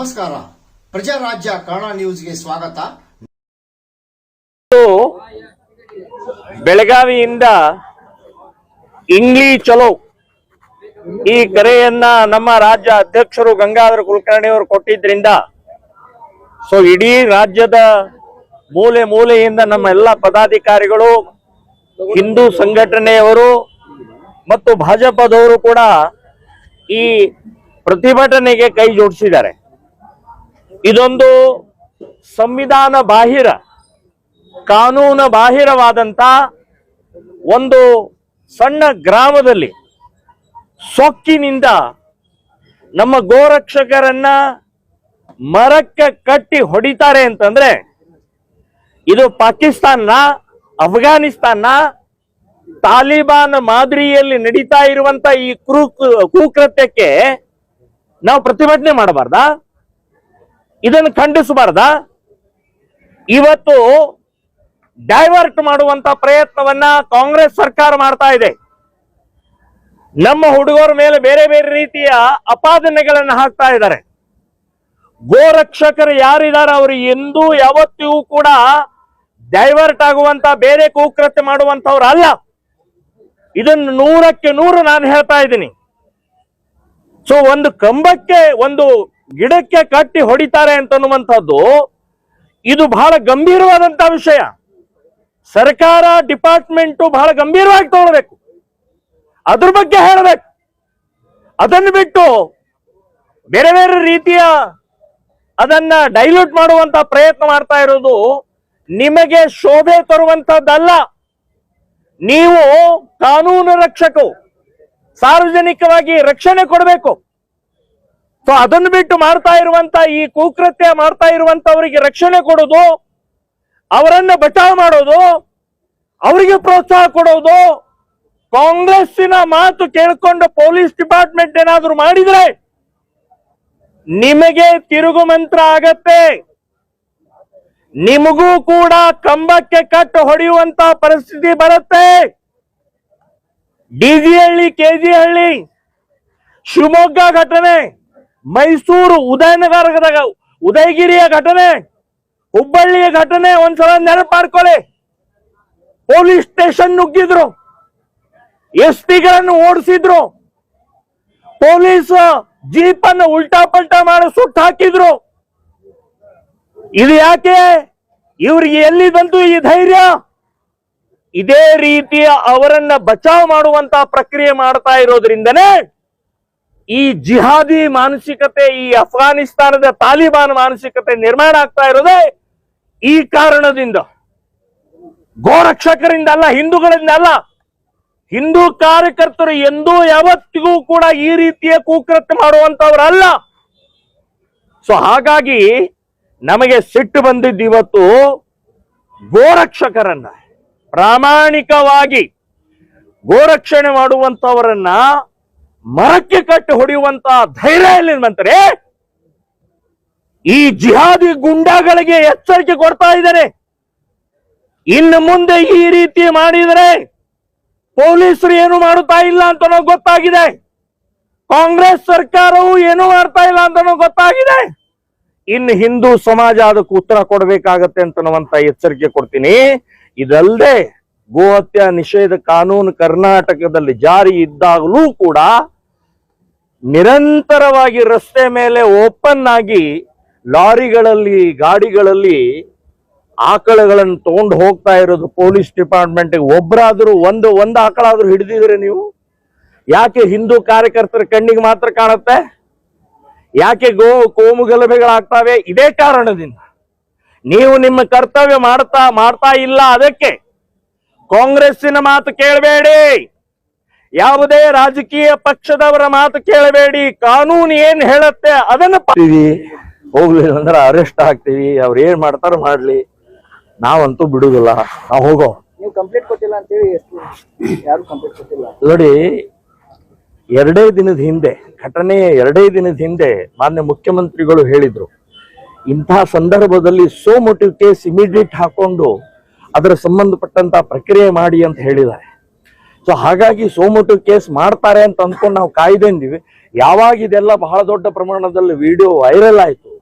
ನಮಸ್ಕಾರ. ಪ್ರಜಾರಾಜ್ಯ ಕನ್ನಡ ನ್ಯೂಸ್ಗೆ ಸ್ವಾಗತ. ಬೆಳಗಾವಿಯಿಂದ ಇಂಗ್ಲಿ ಚಲೋ. ಈ ಕರೆಯನ್ನ ನಮ್ಮ ರಾಜ್ಯ ಅಧ್ಯಕ್ಷರು ಗಂಗಾಧರ ಕುಲಕರ್ಣಿ ಅವರು ಕೊಟ್ಟಿದ್ರಿಂದ, ಸೊ ಇಡೀ ರಾಜ್ಯದ ಮೂಲೆ ಮೂಲೆಯಿಂದ ನಮ್ಮ ಎಲ್ಲ ಪದಾಧಿಕಾರಿಗಳು, ಹಿಂದೂ ಸಂಘಟನೆಯವರು ಮತ್ತು ಭಾಜಪದವರು ಕೂಡ ಈ ಪ್ರತಿಭಟನೆಗೆ ಕೈ ಜೋಡಿಸಿದ್ದಾರೆ. ಇದೊಂದು ಸಂವಿಧಾನ ಬಾಹಿರ, ಕಾನೂನು ಬಾಹಿರವಾದಂತ ಒಂದು ಸಣ್ಣ ಗ್ರಾಮದಲ್ಲಿ ಸೊಕ್ಕಿನಿಂದ ನಮ್ಮ ಗೋರಕ್ಷಕರನ್ನ ಮರಕ್ಕೆ ಕಟ್ಟಿ ಹೊಡಿತಾರೆ ಅಂತಂದ್ರೆ ಇದು ಪಾಕಿಸ್ತಾನ ಅಫ್ಘಾನಿಸ್ತಾನ ತಾಲಿಬಾನ್ ಮಾದರಿಯಲ್ಲಿ ನಡೀತಾ ಇರುವಂತ ಈ ಕ್ರೂ ಕುಕೃತ್ಯಕ್ಕೆ ನಾವು ಪ್ರತಿಭಟನೆ ಮಾಡಬಾರ್ದಾ? ಇದನ್ನು ಖಂಡಿಸಬಾರ್ದ. ಇವತ್ತು ಡೈವರ್ಟ್ ಮಾಡುವಂತ ಪ್ರಯತ್ನವನ್ನ ಕಾಂಗ್ರೆಸ್ ಸರ್ಕಾರ ಮಾಡ್ತಾ ಇದೆ. ನಮ್ಮ ಹುಡುಗರ ಮೇಲೆ ಬೇರೆ ಬೇರೆ ರೀತಿಯ ಅಪಾದನೆಗಳನ್ನು ಹಾಕ್ತಾ ಇದ್ದಾರೆ. ಗೋರಕ್ಷಕರು ಯಾರಿದ್ದಾರೆ ಅವರು ಎಂದೂ ಯಾವತ್ತಿಗೂ ಕೂಡ ಡೈವರ್ಟ್ ಆಗುವಂತ ಬೇರೆ ಕುಕೃತ್ಯ ಮಾಡುವಂತವ್ರು ಅಲ್ಲ. ಇದನ್ನು ನೂರಕ್ಕೆ ನೂರು ನಾನು ಹೇಳ್ತಾ ಇದ್ದೀನಿ. ಸೊ ಒಂದು ಕಂಬಕ್ಕೆ ಒಂದು ಗಿಡಕ್ಕೆ ಕಟ್ಟಿ ಹೊಡಿತಾರೆ ಅಂತನ್ನುವಂಥದ್ದು ಇದು ಬಹಳ ಗಂಭೀರವಾದಂತಹ ವಿಷಯ. ಸರ್ಕಾರ ಡಿಪಾರ್ಟ್ಮೆಂಟ್ ಬಹಳ ಗಂಭೀರವಾಗಿ ತಗೊಳ್ಬೇಕು. ಅದ್ರ ಬಗ್ಗೆ ಹೇಳಬೇಕು. ಅದನ್ನು ಬಿಟ್ಟು ಬೇರೆ ಬೇರೆ ರೀತಿಯ ಅದನ್ನ ಡೈಲ್ಯೂಟ್ ಮಾಡುವಂತ ಪ್ರಯತ್ನ ಮಾಡ್ತಾ ಇರೋದು ನಿಮಗೆ ಶೋಭೆ ತರುವಂತದ್ದಲ್ಲ ನೀವು ಕಾನೂನು ರಕ್ಷಕು ಸಾರ್ವಜನಿಕವಾಗಿ ರಕ್ಷಣೆ ಕೊಡಬೇಕು. ಸೊ ಅದನ್ನು ಬಿಟ್ಟು ಮಾಡ್ತಾ ಇರುವಂತ ಈ ಕುಕೃತ್ಯ ಮಾಡ್ತಾ ಇರುವಂತವರಿಗೆ ರಕ್ಷಣೆ ಕೊಡೋದು ಅವರನ್ನ ಬಚಾವ್ ಮಾಡೋದು, ಅವರಿಗೆ ಪ್ರೋತ್ಸಾಹ ಕೊಡೋದು, ಕಾಂಗ್ರೆಸ್ಸಿನ ಮಾತು ಕೇಳಿಕೊಂಡು ಪೊಲೀಸ್ ಡಿಪಾರ್ಟ್ಮೆಂಟ್ ಏನಾದ್ರು ಮಾಡಿದ್ರೆ ನಿಮಗೆ ತಿರುಗು ಮಂತ್ರ ಆಗತ್ತೆ. ನಿಮಗೂ ಕೂಡ ಕಂಬಕ್ಕೆ ಕಟ್ಟು ಹೊಡೆಯುವಂತ ಪರಿಸ್ಥಿತಿ ಬರುತ್ತೆ. ಡಿಜಿಹಳ್ಳಿ ಹಳ್ಳಿ ಕೆಜಿ ಹಳ್ಳಿ, ಶಿವಮೊಗ್ಗ ಘಟನೆ. ಮೈಸೂರು ಉದಯನಗರದಾಗ ಉದಯಗಿರಿಯ ಘಟನೆ, ಹುಬ್ಬಳ್ಳಿಯ ಘಟನೆ ಒಂದ್ಸಲ ನೆನಪು ಮಾಡ್ಕೊಳ್ಳಿ ಪೊಲೀಸ್ ಸ್ಟೇಷನ್ ನುಗ್ಗಿದ್ರು. ಎಸ್ ಪಿಗಳನ್ನು ಓಡಿಸಿದ್ರು. ಪೊಲೀಸ್ ಜೀಪ್ ಅನ್ನು ಉಲ್ಟಾ ಪಲ್ಟಾ ಮಾಡಿ ಸುಟ್ಟು ಹಾಕಿದ್ರು. ಇದು ಯಾಕೆ? ಇವ್ರಿಗೆ ಎಲ್ಲಿ ಬಂತು ಈ ಧೈರ್ಯ? ಇದೇ ರೀತಿಯ ಅವರನ್ನ ಬಚಾವ್ ಮಾಡುವಂತ ಪ್ರಕ್ರಿಯೆ ಮಾಡ್ತಾ ಇರೋದ್ರಿಂದನೇ ಈ ಜಿಹಾದಿ ಮಾನಸಿಕತೆ, ಈ ಅಫ್ಘಾನಿಸ್ತಾನದ ತಾಲಿಬಾನ್ ಮಾನಸಿಕತೆ ನಿರ್ಮಾಣ ಆಗ್ತಾ ಇರೋದೇ ಈ ಕಾರಣದಿಂದ. ಗೋರಕ್ಷಕರಿಂದ ಅಲ್ಲ, ಹಿಂದೂಗಳಿಂದ ಅಲ್ಲ. ಹಿಂದೂ ಕಾರ್ಯಕರ್ತರು ಎಂದೂ ಯಾವತ್ತಿಗೂ ಕೂಡ ಈ ರೀತಿಯ ಕುಕೃತ್ಯ ಮಾಡುವಂತವರಲ್ಲ ಸೊ ಹಾಗಾಗಿ ನಮಗೆ ಸಿಟ್ಟು ಬಂದಿದ್ದು ಇವತ್ತು ಗೋರಕ್ಷಕರನ್ನ, ಪ್ರಾಮಾಣಿಕವಾಗಿ ಗೋರಕ್ಷಣೆ ಮಾಡುವಂತವರನ್ನ ಮರಕ್ಕೆ ಕಟ್ಟಿ ಹೊಡೆಯುವಂತ ಧೈರ್ಯ ಎಲ್ಲಿ ಈ ಜಿಹಾದಿ ಗುಂಡಾಗಳಿಗೆ ಎಚ್ಚರಿಕೆ ಕೊಡ್ತಾ ಇದ್ದಾರೆ. ಇನ್ನು ಮುಂದೆ ಈ ರೀತಿ ಮಾಡಿದರೆ ಪೊಲೀಸರು ಏನು ಮಾಡುತ್ತಾ ಇಲ್ಲ ಅಂತ ಗೊತ್ತಾಗಿದೆ. ಕಾಂಗ್ರೆಸ್ ಸರ್ಕಾರವು ಏನು ಮಾಡ್ತಾ ಇಲ್ಲ ಅಂತ ಗೊತ್ತಾಗಿದೆ. ಇನ್ನು ಹಿಂದೂ ಸಮಾಜ ಅದಕ್ಕೆ ಉತ್ತರ ಕೊಡಬೇಕಾಗತ್ತೆ ಅಂತ ಎಚ್ಚರಿಕೆ ಕೊಡ್ತೀನಿ. ಇದಲ್ಲದೆ ಗೋಹತ್ಯೆ ನಿಷೇಧ ಕಾನೂನು ಕರ್ನಾಟಕದಲ್ಲಿ ಜಾರಿ ಇದ್ದಾಗಲೂ ಕೂಡ ನಿರಂತರವಾಗಿ ರಸ್ತೆ ಮೇಲೆ ಓಪನ್ ಆಗಿ ಲಾರಿಗಳಲ್ಲಿ, ಗಾಡಿಗಳಲ್ಲಿ ಆಕಳಗಳನ್ನು ತಗೊಂಡು ಹೋಗ್ತಾ ಇರೋದು ಪೊಲೀಸ್ ಡಿಪಾರ್ಟ್ಮೆಂಟ್ ಒಬ್ಬರಾದರೂ ಒಂದು ಒಂದು ಆಕಳಾದ್ರೂ ಹಿಡಿದಿದ್ರೆ ನೀವು? ಯಾಕೆ ಹಿಂದೂ ಕಾರ್ಯಕರ್ತರ ಕಣ್ಣಿಗೆ ಮಾತ್ರ ಕಾಣುತ್ತೆ? ಯಾಕೆ ಗೋ, ಕೋಮು ಗಲಭೆಗಳಾಗ್ತಾವೆ? ಇದೇ ಕಾರಣದಿಂದ. ನೀವು ನಿಮ್ಮ ಕರ್ತವ್ಯ ಮಾಡ್ತಾ ಮಾಡ್ತಾ ಇಲ್ಲ ಅದಕ್ಕೆ ಕಾಂಗ್ರೆಸ್ಸಿನ ಮಾತು ಕೇಳಬೇಡಿ. ಯಾವುದೇ ರಾಜಕೀಯ ಪಕ್ಷದವರ ಮಾತು ಕೇಳಬೇಡಿ. ಕಾನೂನು ಏನ್ ಹೇಳುತ್ತೆ ಅದನ್ನ. ಹೋಗ್ಲಿಲ್ಲ ಅಂದ್ರೆ ಅರೆಸ್ಟ್ ಆಗ್ತೀವಿ ಅವ್ರು ಏನ್ ಮಾಡ್ತಾರ ಮಾಡ್ಲಿ. ನಾವಂತೂ ಬಿಡುದಿಲ್ಲ. ನಾವು ಹೋಗೋ. ನೀವು ಕಂಪ್ಲೇಂಟ್ ಕೊಟ್ಟಿಲ್ಲ ಅಂತೇಳಿ ಯಾರು ಕಂಪ್ಲೇಂಟ್ ಕೊಟ್ಟಿಲ್ಲ? ನೋಡಿ ಎರಡೇ ದಿನದ ಹಿಂದೆ ಘಟನೆ ಎರಡೇ ದಿನದ ಹಿಂದೆ ಮಾನ್ಯ ಮುಖ್ಯಮಂತ್ರಿಗಳು ಹೇಳಿದ್ರು. ಇಂತಹ ಸಂದರ್ಭದಲ್ಲಿ ಸೋ ಮೋಟಿವ್ ಕೇಸ್ ಇಮಿಡಿಯೇಟ್ ಹಾಕೊಂಡು ಅದರ ಸಂಬಂಧಪಟ್ಟಂತ ಪ್ರಕ್ರಿಯೆ ಮಾಡಿ ಅಂತ ಹೇಳಿದ್ದಾರೆ. ಸೊ ಹಾಗಾಗಿ ಸೋಮೋಟು ಕೇಸ್ ಮಾಡ್ತಾರೆ ಅಂತ ಅಂದ್ಕೊಂಡು ನಾವು ಕಾಯ್ದೆಂದಿವಿ ಯಾವಾಗ ಇದೆಲ್ಲ ಬಹಳ ದೊಡ್ಡ ಪ್ರಮಾಣದಲ್ಲಿ ವಿಡಿಯೋ ವೈರಲ್ ಆಯ್ತು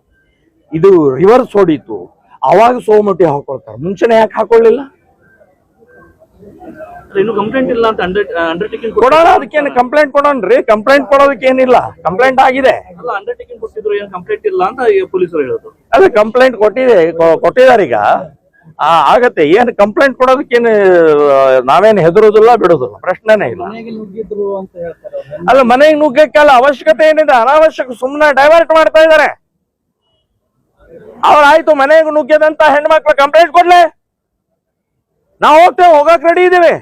ಇದು ರಿವರ್ಸ್ ಹೊಡೀತು ಅವಾಗ ಸೋಮಟಿ ಹಾಕೊಳ್ತಾರೆ ಮುಂಚೆನೆ ಯಾಕೆ ಹಾಕೊಳ್ಳಿಲ್ಲ? ಕಂಪ್ಲೇಂಟ್ ಇಲ್ಲ ಅಂತ ಅಂಡರ್ ಅಂಡರ್ಟೇಕಿಂಗ್ ಕೊಡೋಣ ಅದಕ್ಕೇನು ಕಂಪ್ಲೇಂಟ್ ಕೊಡೋಣ್ರಿ? ಕಂಪ್ಲೇಂಟ್ ಕೊಡೋದಕ್ಕೆ ಏನಿಲ್ಲ. ಕಂಪ್ಲೇಂಟ್ ಆಗಿದೆ. ಅಂಡರ್ಟೇಕಿಂಗ್ ಕೊಟ್ಟಿದ್ರು ಏನು ಕಂಪ್ಲೇಂಟ್ ಇಲ್ಲ ಅಂತ ಪೊಲೀಸರು ಹೇಳೋದು. ಅದೇ ಕಂಪ್ಲೇಂಟ್ ಕೊಟ್ಟಿದೆ ಕೊಟ್ಟಿದ್ದಾರೆ ಈಗ ಆಗತ್ತೆ. ಏನು ಕಂಪ್ಲೇಂಟ್ ಕೊಡೋದಕ್ಕೇನು ನಾವೇನು ಹೆದರೋದಿಲ್ಲ ಬಿಡೋದಿಲ್ಲ. ಪ್ರಶ್ನೆನೇ ಇಲ್ಲ. ಅಲ್ಲ ಮನೆಗೆ ನುಗ್ಗಕ್ಕೆಲ್ಲ ಅವಶ್ಯಕತೆ ಏನಿದೆ? ಅನಾವಶ್ಯಕ ಸುಮ್ಮನೆ ಡೈವರ್ಟ್ ಮಾಡ್ತಾ ಇದ್ದಾರೆ ಅವ್ರಾಯ್ತು ಮನೆಗೆ ನುಗ್ಗದಂತ ಹೆಣ್ಮಕ್ಳು ಕಂಪ್ಲೇಂಟ್ ಕೊಡ್ಲೆ? ನಾವು ಹೋಗ್ತೇವೆ ಹೋಗಕ್ ರೆಡಿ ಇದೀವಿ.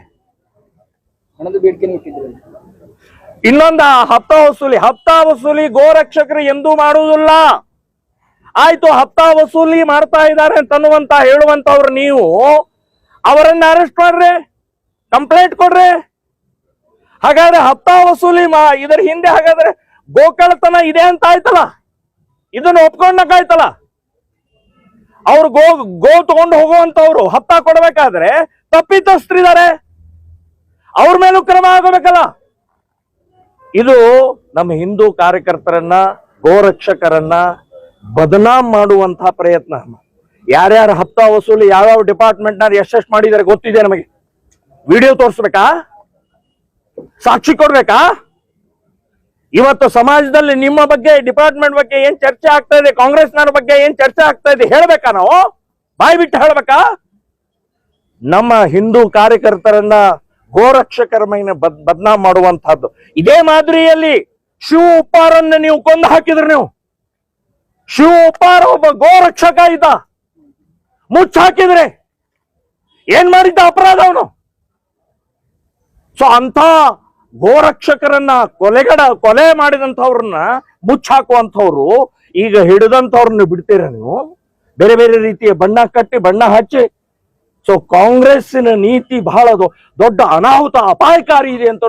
ಇನ್ನೊಂದ ಹಪ್ತ ವಸೂಲಿ. ಹಪ್ತ ವಸೂಲಿ ಗೋರಕ್ಷಕರು ಎಂದೂ ಮಾಡುವುದಿಲ್ಲ. ಆಯ್ತು ಹಪ್ತ ವಸೂಲಿ ಮಾಡ್ತಾ ಇದ್ದಾರೆ ಅಂತನ್ನುವಂತ ಹೇಳುವಂತವ್ರು ನೀವು, ಅವರನ್ನ ಅರೆಸ್ಟ್ ಮಾಡ್ರಿ ಕಂಪ್ಲೇಂಟ್ ಕೊಡ್ರಿ. ಹಾಗಾದ್ರೆ ಹಪ್ತ ವಸೂಲಿ ಮಾ, ಇದರ ಹಿಂದೆ ಹಾಗಾದ್ರೆ ಗೋಕಳತನ ಇದೆ ಅಂತ ಆಯ್ತಲ್ಲ? ಇದನ್ನ ಒಪ್ಕೊಂಡಕ್ಕಾಯ್ತಲ್ಲ ಅವ್ರು ಗೋ ಗೋ ತಗೊಂಡು ಹೋಗುವಂತವ್ರು ಹಪ್ತ ಕೊಡ್ಬೇಕಾದ್ರೆ ತಪ್ಪಿತಸ್ತ್ರಿದ್ದಾರೆ ಅವ್ರ ಮೇಲೂ ಕ್ರಮ ಆಗಬೇಕಲ್ಲ? ಇದು ನಮ್ಮ ಹಿಂದೂ ಕಾರ್ಯಕರ್ತರನ್ನ ಗೋರಕ್ಷಕರನ್ನ ಬದನಾಮ್ ಮಾಡುವಂತಹ ಪ್ರಯತ್ನ. ಯಾರ್ಯಾರ ಹಪ್ತ ವಸೂಲಿ ಯಾವ್ಯಾವ ಡಿಪಾರ್ಟ್ಮೆಂಟ್ನ ಎಷ್ಟೆಷ್ಟು ಮಾಡಿದ್ದಾರೆ ಗೊತ್ತಿದೆ ನಮಗೆ. ವಿಡಿಯೋ ತೋರಿಸ್ಬೇಕಾ? ಸಾಕ್ಷಿ ಕೊಡ್ಬೇಕಾ? ಇವತ್ತು ಸಮಾಜದಲ್ಲಿ ನಿಮ್ಮ ಬಗ್ಗೆ, ಡಿಪಾರ್ಟ್ಮೆಂಟ್ ಬಗ್ಗೆ ಏನ್ ಚರ್ಚೆ ಆಗ್ತಾ ಇದೆ, ಕಾಂಗ್ರೆಸ್ನವ್ರ ಬಗ್ಗೆ ಏನ್ ಚರ್ಚೆ ಆಗ್ತಾ ಇದೆ ಹೇಳ್ಬೇಕಾ ನಾವು? ಬಾಯಿ ಬಿಟ್ಟು ಹೇಳ್ಬೇಕಾ? ನಮ್ಮ ಹಿಂದೂ ಕಾರ್ಯಕರ್ತರನ್ನ ಗೋರಕ್ಷಕರ ಮೈನ ಬದ್ ಬದ್ನಾಮ್ ಮಾಡುವಂತಹದ್ದು ಇದೇ ಮಾದರಿಯಲ್ಲಿ ಶಿವ ಉಪ್ಪಾರನ್ನ ನೀವು ಕೊಂದು ಹಾಕಿದ್ರಿ ನೀವು. ಶಿವ ಉಪ್ಪಾರ ಒಬ್ಬ ಗೋರಕ್ಷಕ ಇದ್ದ. ಮುಚ್ಚಾಕಿದ್ರೆ ಏನ್ ಮಾಡಿದ್ದ ಅಪರಾಧ ಅವನು? ಸೊ ಅಂತ ಗೋರಕ್ಷಕರನ್ನ ಕೊಲೆಗಡ, ಕೊಲೆ ಮಾಡಿದಂಥವ್ರನ್ನ ಮುಚ್ಚಾಕುವಂಥವ್ರು, ಈಗ ಹಿಡಿದಂಥವ್ರನ್ನ ಬಿಡ್ತೀರ ನೀವು? ಬೇರೆ ಬೇರೆ ರೀತಿಯ ಬಣ್ಣ ಕಟ್ಟಿ, ಬಣ್ಣ ಹಚ್ಚಿ. ಸೊ ಕಾಂಗ್ರೆಸ್ಸಿನ ನೀತಿ ಬಹಳ ದೊಡ್ಡ ಅನಾಹುತ, ಅಪಾಯಕಾರಿ ಇದೆ ಅಂತ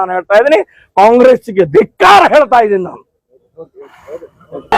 ನಾನು ಹೇಳ್ತಾ ಇದ್ದೀನಿ. ಕಾಂಗ್ರೆಸ್ಸಿಗೆ ಧಿಕ್ಕಾರ ಹೇಳ್ತಾ ಇದ್ದೀನಿ ನಾನು. Obrigado.